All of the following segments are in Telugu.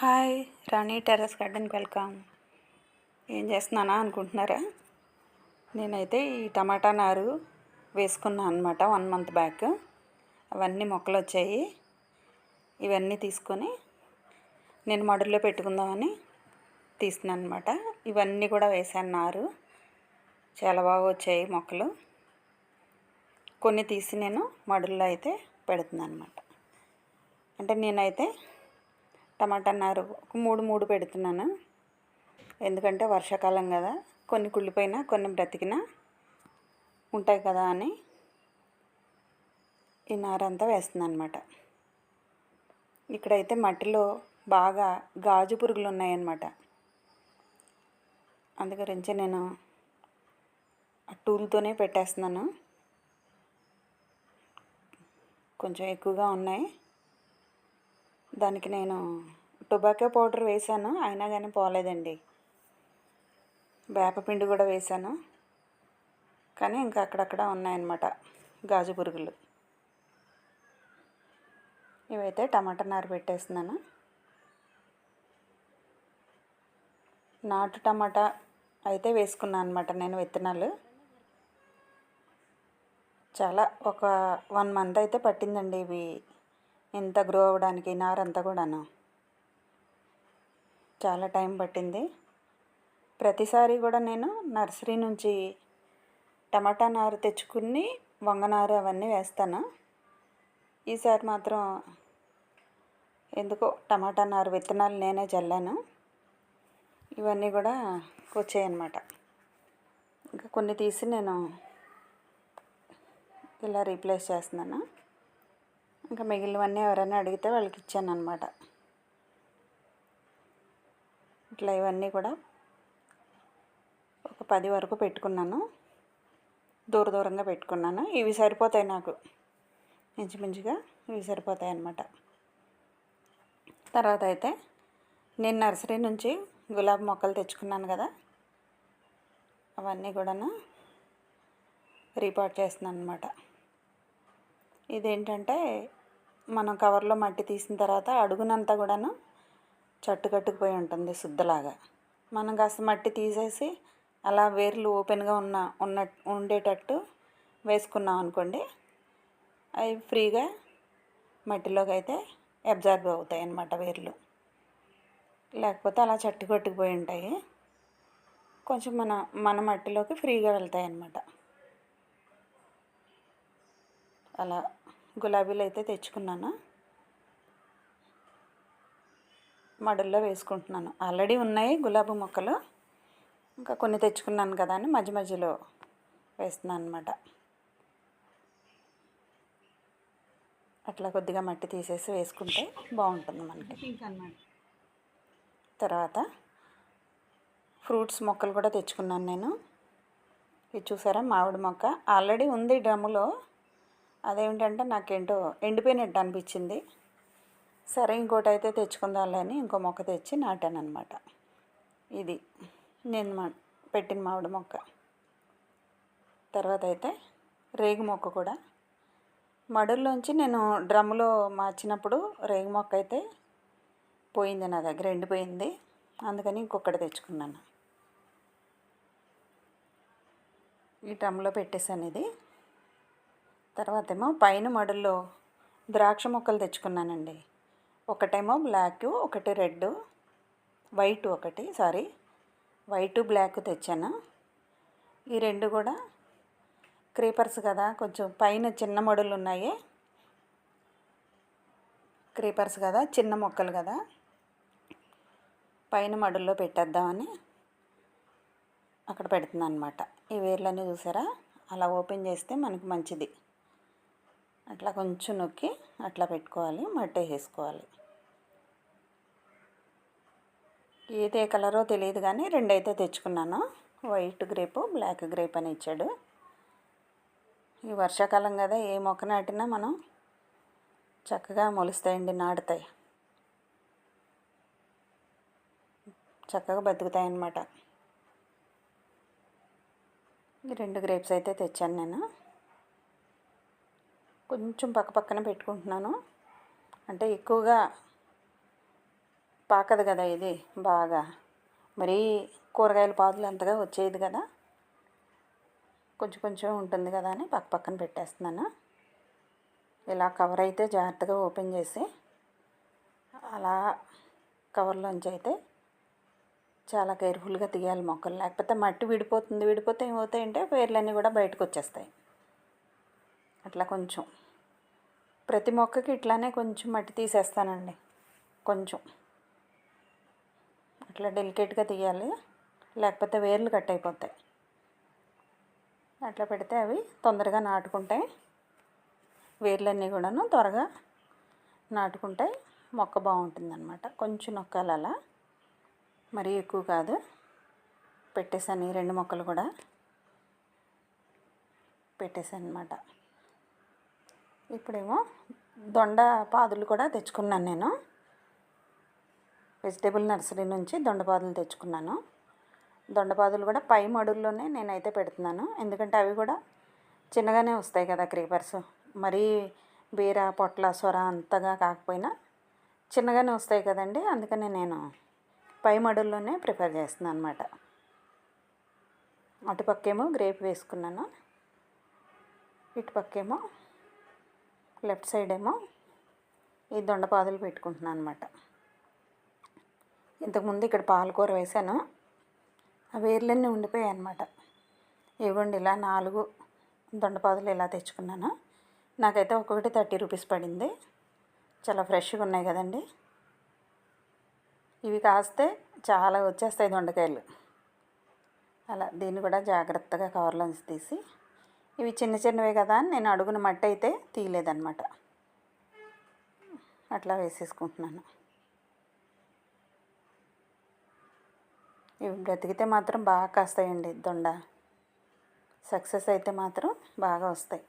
హాయ్ రాణి టెర్రస్ గార్డెన్కి వెల్కమ్. ఏం చేస్తున్నానా అనుకుంటున్నారా? నేనైతే ఈ టమాటా నారు వేసుకున్నాను అనమాట వన్ మంత్ బ్యాక్. అవన్నీ మొక్కలు వచ్చాయి ఇవన్నీ తీసుకొని నేను మడుల్లో పెట్టుకుందామని తీస్తున్నాను అనమాట ఇవన్నీ కూడా వేసాను నారు. చాలా బాగా వచ్చాయి మొక్కలు. కొన్ని తీసి నేను మడుల్లో అయితే పెడుతున్నాను అనమాట అంటే నేనైతే టమాటా నారు ఒక మూడు మూడు పెడుతున్నాను. ఎందుకంటే వర్షాకాలం కదా. కొన్ని కుళ్ళిపోయినా కొన్ని బ్రతికిన ఉంటాయి కదా అని ఈ నారంతా వేస్తున్నాను అనమాట ఇక్కడైతే మట్టిలో బాగా గాజు పురుగులు ఉన్నాయన్నమాట. అందు గురించి నేను ఆ టూల్తోనే పెట్టేస్తున్నాను. కొంచెం ఎక్కువగా ఉన్నాయి. దానికి నేను టొబాకో పౌడర్ వేశాను అయినా కానీ పోలేదండి. వేపపిండి కూడా వేశాను. కానీ ఇంకా అక్కడక్కడ ఉన్నాయన్నమాట గాజు పురుగులు. ఇవైతే టమాటా నారు పెట్టేస్తున్నాను. నాటు టమాటా అయితే వేసుకున్నాను అనమాట నేను విత్తనాలు. చాలా ఒక వన్ మంత్ అయితే పట్టిందండి ఇవి ఇంత గ్రో అవ్వడానికి నారంతా కూడాను. చాలా టైం పట్టింది. ప్రతిసారి కూడా నేను నర్సరీ నుంచి టమాటా నారు తెచ్చుకుని వంగనారు అవన్నీ వేస్తాను. ఈసారి మాత్రం ఎందుకో టమాటా నారు విత్తనాలు నేనే చల్లాను ఇవన్నీ కూడా వచ్చాయన్నమాట. ఇంకా కొన్ని తీసి నేను ఇలా రీప్లేస్ చేస్తున్నాను. ఇంకా మిగిలినవన్నీ ఎవరైనా అడిగితే వాళ్ళకి ఇచ్చాను అనమాట ఇట్లా ఇవన్నీ కూడా ఒక పది వరకు పెట్టుకున్నాను. దూర దూరంగా పెట్టుకున్నాను. ఇవి సరిపోతాయి నాకు. ఇంచుమించుగా ఇవి సరిపోతాయి అన్నమాట. తర్వాత అయితే నేను నర్సరీ నుంచి గులాబీ మొక్కలు తెచ్చుకున్నాను కదా అవన్నీ కూడాను రీపాట్ చేస్తున్నాను అనమాట ఇదేంటంటే మనం కవర్లో మట్టి తీసిన తర్వాత అడుగునంతా కూడాను చట్టు కట్టుకుపోయి ఉంటుంది శుద్ధలాగా. మనం కాస్త మట్టి తీసేసి అలా వేర్లు ఓపెన్గా ఉన్న ఉన్న ఉండేటట్టు వేసుకున్నాం అనుకోండి అవి ఫ్రీగా మట్టిలోకి అయితే అబ్జర్వ్ అవుతాయి అన్నమాట వేర్లు. లేకపోతే అలా చట్టు కట్టుకుపోయి ఉంటాయి. కొంచెం మన మన మట్టిలోకి ఫ్రీగా వెళ్తాయి అన్నమాట. అలా గులాబీలు అయితే తెచ్చుకున్నాను. మడుల్లో వేసుకుంటున్నాను. ఆల్రెడీ ఉన్నాయి గులాబీ మొక్కలు. ఇంకా కొన్ని తెచ్చుకున్నాను కదా అని మధ్య మధ్యలో వేస్తున్నాను అనమాట అట్లా కొద్దిగా మట్టి తీసేసి వేసుకుంటే బాగుంటుంది మనకి. తర్వాత ఫ్రూట్స్ మొక్కలు కూడా తెచ్చుకున్నాను నేను. ఇది చూసారా? మామిడి మొక్క. ఆల్రెడీ ఉంది డ్రమ్ములో. అదేమిటంటే నాకేంటో ఎండిపోయినట్టు అనిపించింది. సరే ఇంకోటి అయితే తెచ్చుకుందాంలే ఇంకో మొక్క తెచ్చి నాటాను అనమాట ఇది నేను మా పెట్టిన మామిడి మొక్క. తర్వాత అయితే రేగు మొక్క కూడా. మడుల్లోంచి నేను డ్రమ్ములో మార్చినప్పుడు రేగు మొక్క అయితే పోయింది నా దగ్గర ఎండిపోయింది. అందుకని ఇంకొకటి తెచ్చుకున్నాను. ఈ డ్రమ్లో పెట్టేశాను ఇది. తర్వాత ఏమో పైన మడుల్లో ద్రాక్ష మొక్కలు తెచ్చుకున్నానండి. ఒకటేమో బ్లాక్ ఒకటి రెడ్ వైట్ ఒకటి సారీ వైట్ బ్లాక్ తెచ్చాను. ఈ రెండు కూడా క్రీపర్స్ కదా కొంచెం పైన చిన్న మడులు ఉన్నాయి. క్రీపర్స్ కదా చిన్న మొక్కలు కదా. పైన మడుల్లో పెట్టేద్దామని అక్కడ పెడుతున్నాను అనమాట ఈ వేర్లన్నీ చూసారా? అలా ఓపెన్ చేస్తే మనకు మంచిది. అట్లా కొంచెం నొక్కి అట్లా పెట్టుకోవాలి మట్టి వేసుకోవాలి. ఏదే కలరో తెలియదు కానీ రెండైతే తెచ్చుకున్నాను. వైట్ గ్రేప్ బ్లాక్ గ్రేప్ అని ఇచ్చాడు. ఈ వర్షాకాలం కదా ఏ మొక్క నాటినా మనం చక్కగా మొలుస్తాయండి నాటుతాయి. చక్కగా బతుకుతాయి అన్నమాట రెండు గ్రేప్స్ అయితే తెచ్చాను నేను. కొంచెం పక్క పక్కన పెట్టుకుంటున్నాను. అంటే ఎక్కువగా పాకదు కదా ఇది బాగా. మరీ కూరగాయల పాదులు అంతగా వచ్చేది కదా. కొంచెం కొంచెం ఉంటుంది కదా అని పక్క పక్కన పెట్టేస్తున్నాను. ఇలా కవర్ అయితే జాగ్రత్తగా ఓపెన్ చేసి అలా కవర్లోంచి అయితే చాలా కేర్ఫుల్గా తీయాలి మొక్కలు. లేకపోతే మట్టి విడిపోతుంది. విడిపోతే ఏమవుతాయంటే వేర్లన్నీ కూడా బయటకు వచ్చేస్తాయి. అట్లా కొంచెం. ప్రతి మొక్కకి ఇట్లానే కొంచెం మట్టి తీసేస్తానండి. కొంచెం. అట్లా డెలికేట్గా తీయాలి. లేకపోతే వేర్లు కట్ అయిపోతాయి. అట్లా పెడితే అవి తొందరగా నాటుకుంటాయి. వేర్లన్నీ కూడాను త్వరగా నాటుకుంటాయి. మొక్క బాగుంటుందన్నమాట. కొంచెం నొక్కాలి అలా. మరీ ఎక్కువ కాదు. పెట్టేసాను ఈ రెండు మొక్కలు కూడా. పెట్టేశాను అనమాట ఇప్పుడేమో దొండ పాదులు కూడా తెచ్చుకున్నాను నేను. వెజిటేబుల్ నర్సరీ నుంచి దొండపాదులు తెచ్చుకున్నాను. దొండపాదులు కూడా పై మడుల్లోనే నేనైతే పెడుతున్నాను. ఎందుకంటే అవి కూడా చిన్నగానే వస్తాయి కదా క్రీపర్స్. మరీ బీర పొట్ల సొర అంతగా కాకపోయినా చిన్నగానే వస్తాయి కదండి. అందుకని నేను పై మడుల్లోనే ప్రిపేర్ చేస్తున్నాను అనమాట అటుపక్కేమో గ్రేప్ వేసుకున్నాను. ఇటుపక్కేమో లెఫ్ట్ సైడ్ ఏమో ఈ దొండపాదులు పెట్టుకుంటున్నాను అనమాట ఇంతకుముందు ఇక్కడ పాలకూర వేశాను ఆ వేర్లన్నీ ఉండిపోయాయి అనమాట ఇవ్వండి ఇలా నాలుగు దొండపాదులు ఇలా తెచ్చుకున్నాను. నాకైతే ఒక్కొక్కటి థర్టీ రూపీస్ పడింది. చాలా ఫ్రెష్గా ఉన్నాయి కదండి. ఇవి కాస్తే చాలా వచ్చేస్తాయి దొండకాయలు. అలా దీన్ని కూడా జాగ్రత్తగా కవర్లోంచి తీసి ఇవి చిన్న చిన్నవే కదా అని నేను అడుగున మట్టి అయితే తీయలేదన్నమాట. అట్లా వేసేసుకుంటున్నాను. ఇవి బ్రతికితే మాత్రం బాగా కాస్తాయండి దొండ. సక్సెస్ అయితే మాత్రం బాగా వస్తాయి.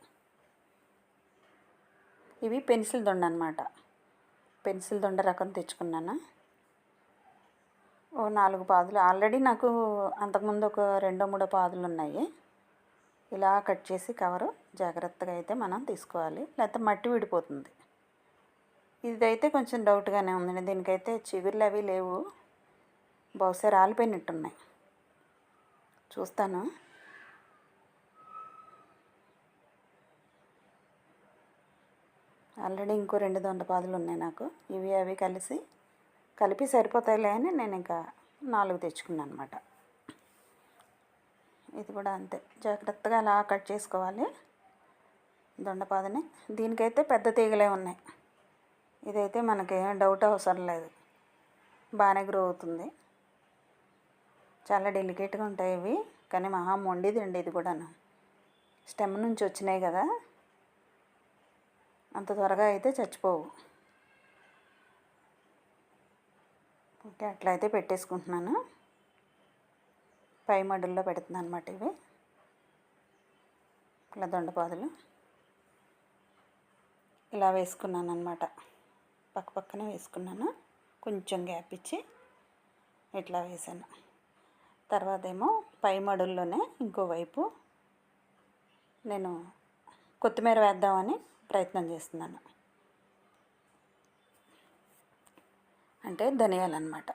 ఇవి పెన్సిల్ దొండ అనమాట పెన్సిల్ దొండ రకం తెచ్చుకున్నాను? ఓ నాలుగు పాదులు. ఆల్రెడీ నాకు అంతకుముందు ఒక రెండో మూడో పాదులు ఉన్నాయి. ఇలా కట్ చేసి కవరు జాగ్రత్తగా అయితే మనం తీసుకోవాలి. లేకపోతే మట్టి విడిపోతుంది. ఇదైతే కొంచెం డౌట్గానే ఉందండి. దీనికైతే చిగుర్లు అవి లేవు. బహుశా రాలిపోయినట్టున్నాయి. చూస్తాను. ఆల్రెడీ ఇంకో రెండు దొండపాదులు ఉన్నాయి నాకు. ఇవి అవి కలిసి కలిపి సరిపోతాయిలే అని నేను ఇంకా నాలుగు తెచ్చుకున్నాను అనమాట ఇది కూడా అంతే. జాగ్రత్తగా అలా కట్ చేసుకోవాలి. దొండపాదని. దీనికైతే పెద్ద తీగలే ఉన్నాయి. ఇదైతే మనకి డౌట్ అవసరం లేదు. బాగానే గ్రో అవుతుంది. చాలా డెలికేట్గా ఉంటాయి ఇవి. కానీ మహా మొండిదండి అండి ఇది కూడాను. స్టెమ్ నుంచి వచ్చినాయి కదా. అంత త్వరగా అయితే చచ్చిపోవు. ఓకే అట్లా అయితే పెట్టేసుకుంటున్నాను. పై మడుల్లో పెడుతున్నాను అనమాట ఇవి. ఇలా దొండపాదులు ఇలా వేసుకున్నాను అనమాట పక్క పక్కనే వేసుకున్నాను. కొంచెం గ్యాప్ ఇచ్చి ఇట్లా వేసాను. తర్వాత ఏమో పై మడుల్లోనే ఇంకోవైపు నేను కొత్తిమీర వేద్దామని ప్రయత్నం చేస్తున్నాను. అంటే ధనియాలన్నమాట.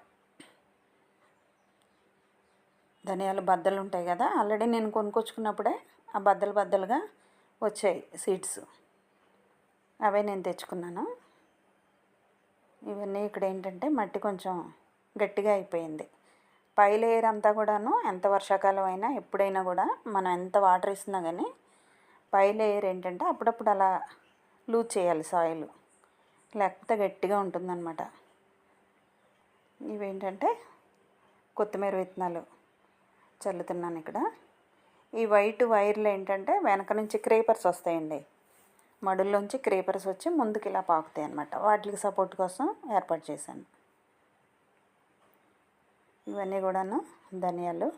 ధనియాలు బద్దలు ఉంటాయి కదా ఆల్రెడీ నేను కొనుక్కొచ్చుకున్నప్పుడే ఆ బద్దలు బద్దలుగా వచ్చాయి సీడ్స్. అవే నేను తెచ్చుకున్నాను. ఇవన్నీ ఇక్కడ ఏంటంటే మట్టి కొంచెం గట్టిగా అయిపోయింది. పై లేయర్ అంతా కూడాను ఎంత వర్షాకాలం అయినా ఎప్పుడైనా కూడా మనం ఎంత వాటర్ ఇస్తున్నా కానీ పై లేయర్ ఏంటంటే అప్పుడప్పుడు అలా లూజ్ చేయాలి సాయిల్. లేకపోతే గట్టిగా ఉంటుందన్నమాట. ఇవేంటంటే కొత్తిమీర విత్తనాలు. చల్లుతున్నాను ఇక్కడ. ఈ వైట్ వైర్లు ఏంటంటే వెనక నుంచి క్రేపర్స్ వస్తాయండి. మడుల్లోంచి క్రేపర్స్ వచ్చి ముందుకు ఇలా పాకుతాయి అనమాట వాటికి సపోర్ట్ కోసం ఏర్పాటు చేశాను. ఇవన్నీ కూడాను ధనియాలు.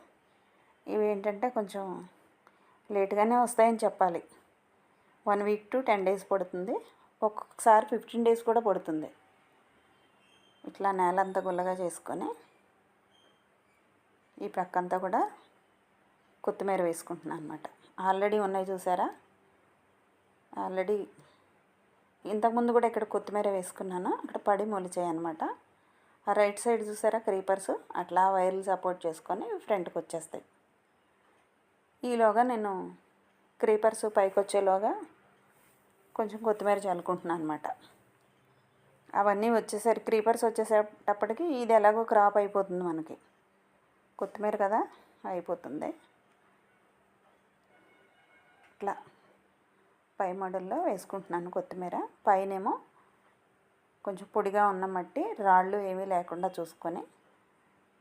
ఇవి ఏంటంటే కొంచెం లేట్గానే వస్తాయని చెప్పాలి. One week to ten days పడుతుంది. ఒక్కొక్కసారి ఫిఫ్టీన్ డేస్ కూడా పడుతుంది. ఇట్లా నేలంతా గుల్లగా చేసుకొని ఈ ప్రక్కంతా కూడా కొత్తిమీర వేసుకుంటున్నాను అనమాట ఆల్రెడీ ఉన్నాయి చూసారా? ఆల్రెడీ ఇంతకుముందు కూడా ఇక్కడ కొత్తిమీర వేసుకున్నాను. అక్కడ పడి మొలిచాయి అనమాట ఆ రైట్ సైడ్ చూసారా క్రీపర్స్? అట్లా వైర్లు సపోర్ట్ చేసుకొని ఫ్రంట్కి వచ్చేస్తాయి. ఈలోగా నేను క్రీపర్స్ పైకి వచ్చేలోగా కొంచెం కొత్తిమీర చల్లుకుంటున్నాను అనమాట అవన్నీ వచ్చేసరికి క్రీపర్స్ వచ్చేసేటప్పటికి ఇది ఎలాగో క్రాప్ అయిపోతుంది మనకి. కొత్తిమీర కదా అయిపోతుంది. ఇట్లా పై మడుల్లో వేసుకుంటున్నాను కొత్తిమీర. పైనేమో కొంచెం పొడిగా ఉన్న మట్టి రాళ్ళు ఏమీ లేకుండా చూసుకొని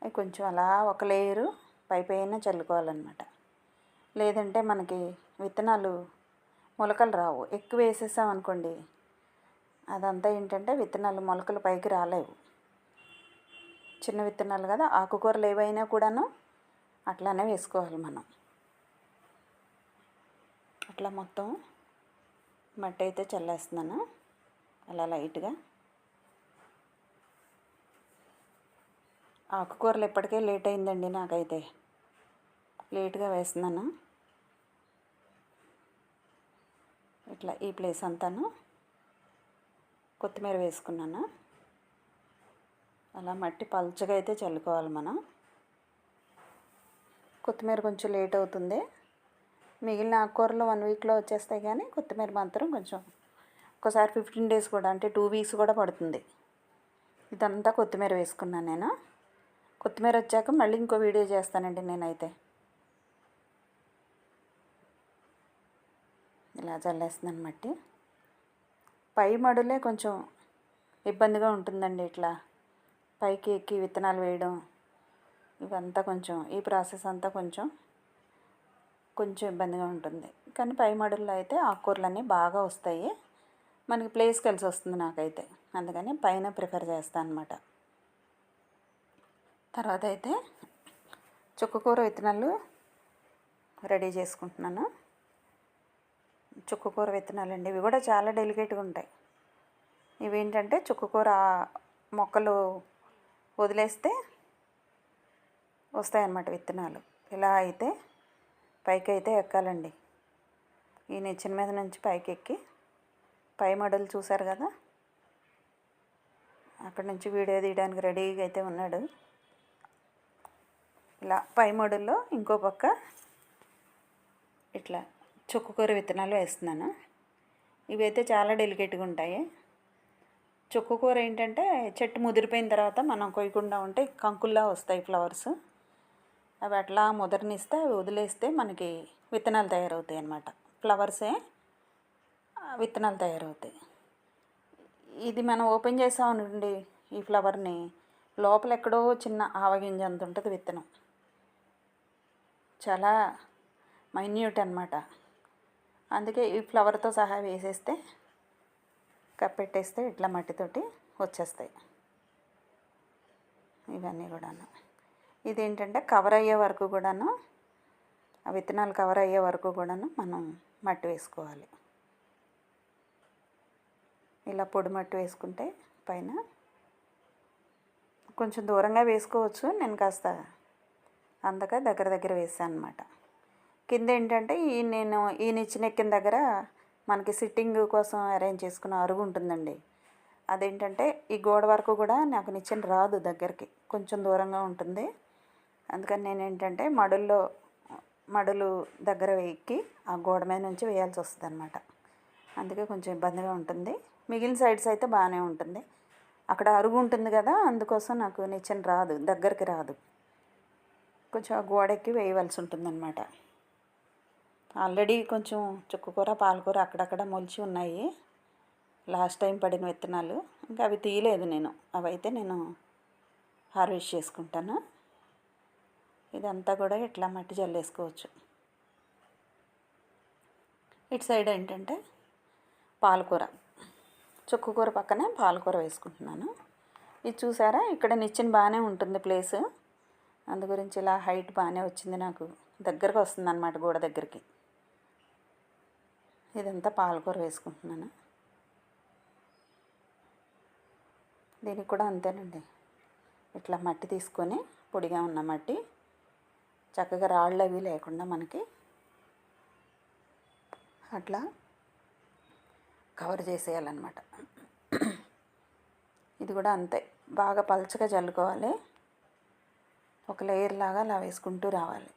అవి కొంచెం అలా ఒక లేయరు పై పైన చల్లుకోవాలన్నమాట. లేదంటే మనకి విత్తనాలు మొలకలు రావు. ఎక్కువ వేసేసాం అనుకోండి అదంతా ఏంటంటే విత్తనాలు మొలకలు పైకి రాలేవు. చిన్న విత్తనాలు కదా ఆకుకూరలు ఏవైనా కూడాను అట్లానే వేసుకోవాలి మనం. అట్లా మొత్తం మట్టి అయితే చల్లేస్తున్నాను. అలా లైట్గా. ఆకుకూరలు ఇప్పటికే లేట్ అయిందండి నాకైతే. లేట్గా వేస్తున్నాను. ఇట్లా ఈ ప్లేస్ అంతాను. కొత్తిమీర వేసుకున్నాను. అలా మట్టి పల్చగా అయితే చల్లుకోవాలి మనం. కొత్తిమీర కొంచెం లేట్ అవుతుంది. మిగిలిన ఆకుకూరలు వన్ వీక్లో వచ్చేస్తాయి కానీ కొత్తిమీర మాత్రం కొంచెం ఒకసారి ఫిఫ్టీన్ డేస్ కూడా అంటే టూ వీక్స్ కూడా పడుతుంది. ఇదంతా కొత్తిమీర వేసుకున్నాను నేను. కొత్తిమీర వచ్చాక మళ్ళీ ఇంకో వీడియో చేస్తానండి నేనైతే. ఇలా చల్లేస్తున్నాను మట్టి. పై మడులే కొంచెం ఇబ్బందిగా ఉంటుందండి ఇట్లా. పైకి ఎక్కి విత్తనాలు వేయడం ఇవంతా కొంచెం ఈ ప్రాసెస్ అంతా కొంచెం కొంచెం ఇబ్బందిగా ఉంటుంది. కానీ పై మడుల్లో అయితే ఆకుకూరలన్నీ బాగా వస్తాయి. మనకి ప్లేస్ కలిసి వస్తుంది నాకైతే. అందుకని పైన ప్రిఫర్ చేస్తాను అనమాట తర్వాత అయితే చుక్కకూర విత్తనాలు రెడీ చేసుకుంటున్నాను. చుక్కకూర విత్తనాలు అండి. ఇవి కూడా చాలా డెలికేట్గా ఉంటాయి. ఇవేంటంటే చుక్కకూర మొక్కలు వదిలేస్తే వస్తాయన్నమాట విత్తనాలు. ఇలా అయితే పైకి అయితే ఎక్కాలండి. ఈ నిచ్చిన మీద నుంచి పైకి ఎక్కి పై మడులు చూశారు కదా? అక్కడ నుంచి వీడియో తీయడానికి రెడీగా అయితే ఉన్నాడు. ఇలా పై మడుల్లో ఇంకో పక్క ఇట్లా చుక్కకూర విత్తనాలు వేస్తున్నాను. ఇవైతే చాలా డెలికేట్గా ఉంటాయి. చుక్కకూర ఏంటంటే చెట్టు ముదిరిపోయిన తర్వాత మనం కొయ్యకుండా ఉంటే కంకుల్లా వస్తాయి ఫ్లవర్స్. అవి అట్లా ముదరనిస్తే అవి వదిలేస్తే మనకి విత్తనాలు తయారవుతాయి అన్నమాట. ఫ్లవర్సే విత్తనాలు తయారవుతాయి. ఇది మనం ఓపెన్ చేసామనండి ఈ ఫ్లవర్ని లోపల ఎక్కడో చిన్న ఆవగింజ అంత ఉంటుంది విత్తనం. చాలా మైన్యూట్ అనమాట అందుకే ఈ ఫ్లవర్తో సహా వేసేస్తే కప్పెట్టేస్తే ఇట్లా మట్టితోటి వచ్చేస్తాయి. ఇవన్నీ కూడాను. ఇదేంటంటే కవర్ అయ్యే వరకు కూడాను ఆ విత్తనాలు కవర్ అయ్యే వరకు కూడాను మనం మట్టి వేసుకోవాలి. ఇలా పొడి మట్టి వేసుకుంటే పైన కొంచెం దూరంగా వేసుకోవచ్చు. నేను కాస్త అందక దగ్గర దగ్గర వేసాను అనమాట కింద ఏంటంటే ఈ నేను ఈయన ఇచ్చిన ఎక్కిన దగ్గర మనకి సిట్టింగ్ కోసం అరేంజ్ చేసుకున్న అరుగు ఉంటుందండి. అదేంటంటే ఈ గోడ వరకు కూడా నాకు నిచ్చెన రాదు దగ్గరికి. కొంచెం దూరంగా ఉంటుంది. అందుకని నేను ఏంటంటే మడుల్లో మడులు దగ్గర ఎక్కి ఆ గోడ మీద నుంచి వేయాల్సి వస్తుంది అనమాట అందుకే కొంచెం ఇబ్బందిగా ఉంటుంది. మిగిలిన సైడ్స్ అయితే బాగానే ఉంటుంది. అక్కడ అరుగు ఉంటుంది కదా అందుకోసం నాకు నిచ్చెన రాదు దగ్గరికి రాదు. కొంచెం ఆ గోడెక్కి వేయవలసి ఉంటుందన్నమాట. ఆల్రెడీ కొంచెం చుక్కకూర పాలకూర అక్కడక్కడ మొలిచి ఉన్నాయి. లాస్ట్ టైం పడిన విత్తనాలు. ఇంకా అవి తీయలేదు నేను. అవైతే నేను హార్వెస్ట్ చేసుకుంటాను. ఇదంతా కూడా ఇట్లా మట్టి జల్లేసుకోవచ్చు. ఇటు సైడ్ ఏంటంటే పాలకూర చుక్కకూర పక్కనే పాలకూర వేసుకుంటున్నాను. ఇది చూసారా? ఇక్కడ నిచ్చిన బాగానే ఉంటుంది ప్లేస్. అందు గురించి ఇలా హైట్ బాగానే వచ్చింది నాకు. దగ్గరకు వస్తుంది అనమాట గోడ దగ్గరికి. ఇదంతా పాలకూర వేసుకుంటున్నాను. దీనికి కూడా అంతేనండి. ఇట్లా మట్టి తీసుకొని పొడిగా ఉన్న మట్టి చక్కగా రాళ్ళు అవి లేకుండా మనకి అట్లా కవర్ చేసేయాలన్నమాట. ఇది కూడా అంతే. బాగా పలుచగా చల్లుకోవాలి ఒక లేయర్ లాగా అలా వేసుకుంటూ రావాలి.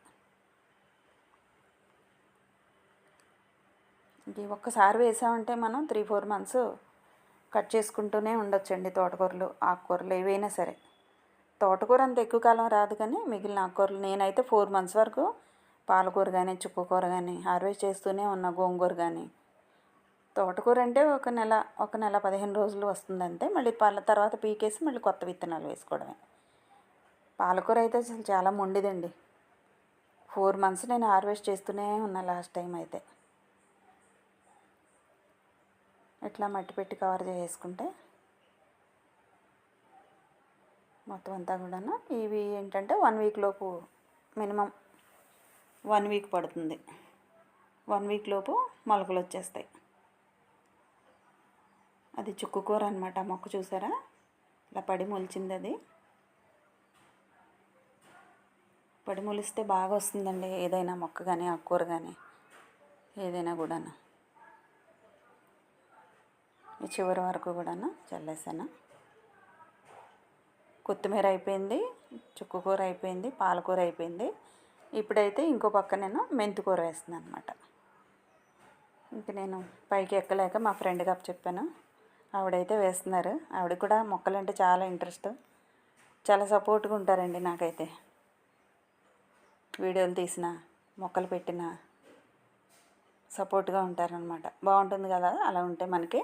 ఇది ఒక్కసారి వేసామంటే మనం త్రీ ఫోర్ మంత్స్ కట్ చేసుకుంటూనే ఉండొచ్చండి తోటకూరలు ఆకుకూరలు ఏవైనా సరే. తోటకూర అంత ఎక్కువ కాలం రాదు కానీ మిగిలిన ఆకుకూరలు నేనైతే ఫోర్ మంత్స్ వరకు పాలకూర కానీ చుక్కకూర కానీ హార్వెస్ట్ చేస్తూనే ఉన్న గోంగూర కానీ తోటకూర అంటే ఒక నెల ఒక నెల పదిహేను రోజులు వస్తుంది అంతే. మళ్ళీ పాల తర్వాత పీకేసి మళ్ళీ కొత్త విత్తనాలు వేసుకోవడమే. పాలకూర అయితే అసలు చాలా మొండిదండి. ఫోర్ మంత్స్ నేను హార్వెస్ట్ చేస్తూనే ఉన్నా లాస్ట్ టైం అయితే. ఇట్లా మట్టి పెట్టి కవర్ చేసుకుంటే మొత్తం అంతా కూడా ఇవి ఏంటంటే వన్ వీక్ లోపు మినిమం వన్ వీక్ పడుతుంది. వన్ వీక్ లోపు మొలకలు వచ్చేస్తాయి. అది చుక్కుకూర అనమాట మొక్క చూసారా? ఇలా పడి మొలిచింది అది. పడి మొలిస్తే బాగా వస్తుందండి ఏదైనా మొక్క కానీ ఆకుకూర కానీ ఏదైనా కూడా ఈ చివరి వరకు కూడా చల్లేసాను. కొత్తిమీర అయిపోయింది చుక్కకూర అయిపోయింది పాలకూర అయిపోయింది. ఇప్పుడైతే ఇంకో పక్క నేను మెంతికూర వేస్తున్నాను అనమాట ఇంక నేను పైకి ఎక్కలేక మా ఫ్రెండ్ గారు చెప్పాను ఆవిడైతే వేస్తున్నారు. ఆవిడ కూడా మొక్కలంటే చాలా ఇంట్రెస్ట్. చాలా సపోర్ట్గా ఉంటారండి నాకైతే. వీడియోలు తీసిన మొక్కలు పెట్టిన సపోర్ట్గా ఉంటారనమాట బాగుంటుంది కదా అలా ఉంటే మనకి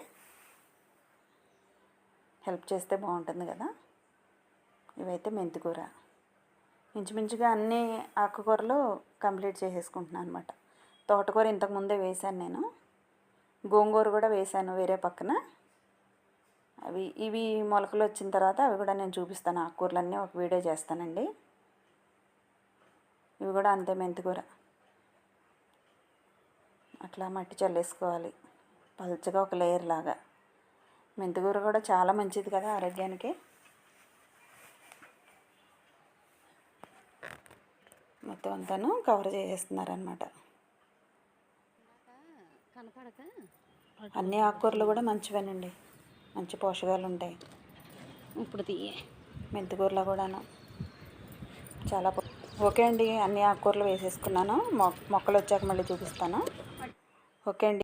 హెల్ప్ చేస్తే బాగుంటుంది కదా. ఇవైతే మెంతికూర. ఇంచుమించుగా అన్ని ఆకుకూరలు కంప్లీట్ చేసేసుకుంటున్నాను అనమాట తోటకూర ఇంతకుముందే వేశాను నేను. గోంగూర కూడా వేశాను వేరే పక్కన. అవి ఇవి మొలకలు వచ్చిన తర్వాత అవి కూడా నేను చూపిస్తాను ఆకుకూరలన్నీ. ఒక వీడియో చేస్తానండి. ఇవి కూడా అంతే మెంతికూర. అట్లా మట్టి చల్లేసుకోవాలి. పలుచగా ఒక లేయర్ లాగా. మెంతికూర కూడా చాలా మంచిది కదా ఆరోగ్యానికి. మొత్తం అంతాను కవర్ చేసేస్తున్నారనమాట అన్ని ఆకుకూరలు కూడా మంచివేనండి. మంచి పోషకాలు ఉంటాయి. ఇప్పుడు తీయ. మెంతికూరలో కూడాను. చాలా ఓకే అండి అన్ని ఆకుకూరలు వేసేసుకున్నాను. మొ మొక్కలు వచ్చాక మళ్ళీ చూపిస్తాను. ఓకే అండి.